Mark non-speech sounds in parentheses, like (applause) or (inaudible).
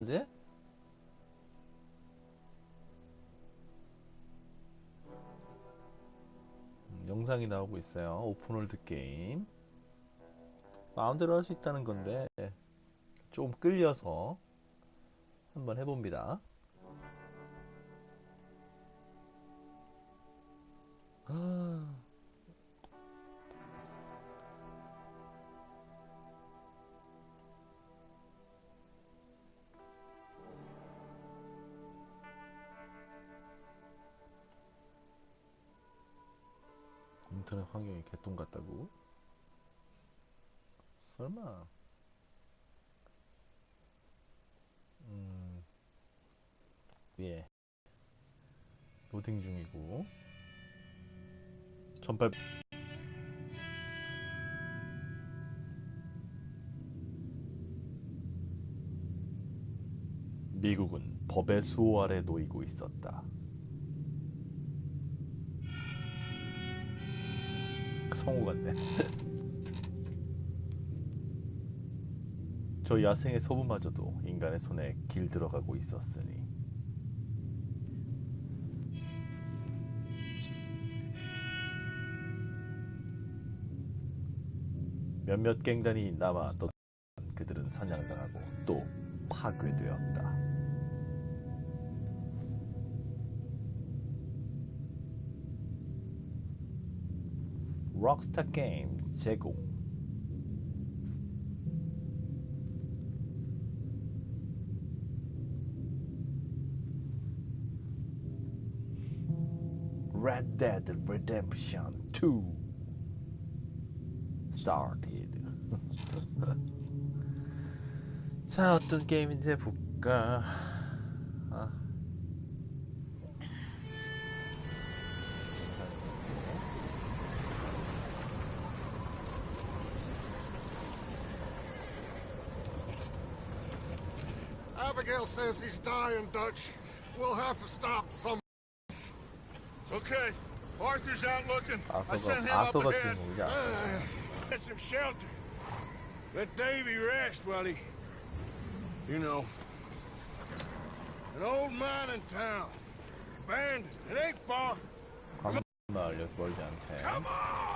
이제 음, 영상이 나오고 있어요. 오픈월드 게임. 마음대로 할 수 있다는 건데 좀 끌려서 한번 해봅니다. 인터넷 환경이 개똥 같다고? 설마? 음, 예. 로딩 중이고. 전발 미국은 법의 수호 아래 놓이고 있었다. 성우 같네. 저 야생의 소부마저도 인간의 손에 길 들어가고 있었으니 몇몇 갱단이 남아 또 그들은 사냥당하고 또 파괴되었다. 록스타 게임즈 제공 Red Dead Redemption 2 started. 자, 어떤 게임인지 볼까? Abigail says he's dying, Dutch. We'll have to stop some. Okay, Arthur's out looking. I sent him up ahead. Uh, (sighs) get some shelter. Let Davy rest while he, you know, an old mining town, abandoned. It ain't far. Come on.